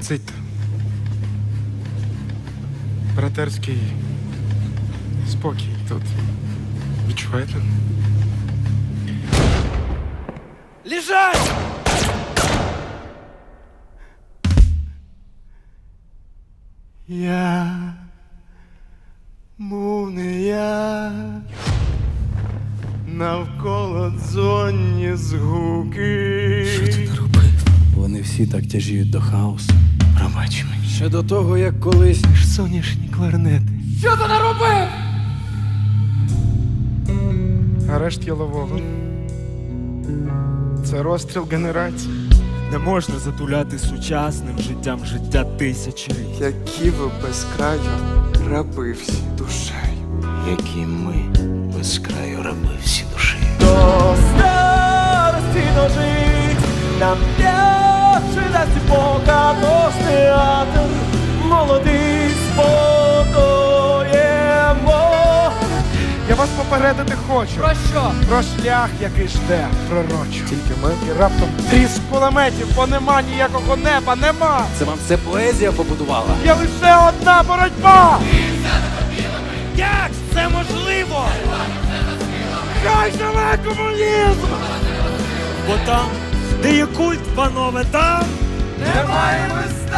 Цить. Братерський спокій тут. Відчуваєте? Лежать! Я був не я. Навколо дзонні згуки. Всі так тяжіють до хаосу. Пробач мені. Ще до того, як колись. Ж Соняшні кларнети. Що ти наробив? Арешт ялового. Це розстріл генерації. Не можна затуляти сучасним життям життя тисячоліть. які ви без краю раби всі душею. які ми без краю раби всі душі. До старості дожить, нам п'яче дасть Бога наш театр, молодий спокоємо. Я вас попередити хочу. Про що? Про шлях, який жде, пророчу. Тільки ми і раптом тріск кулеметів, бо нема ніякого неба, нема! Це вам все поезія побудувала? Є лише одна боротьба! Як це можливо? Хай живе комунізм! Бо там, де є культ, панове, там Немає мистецтва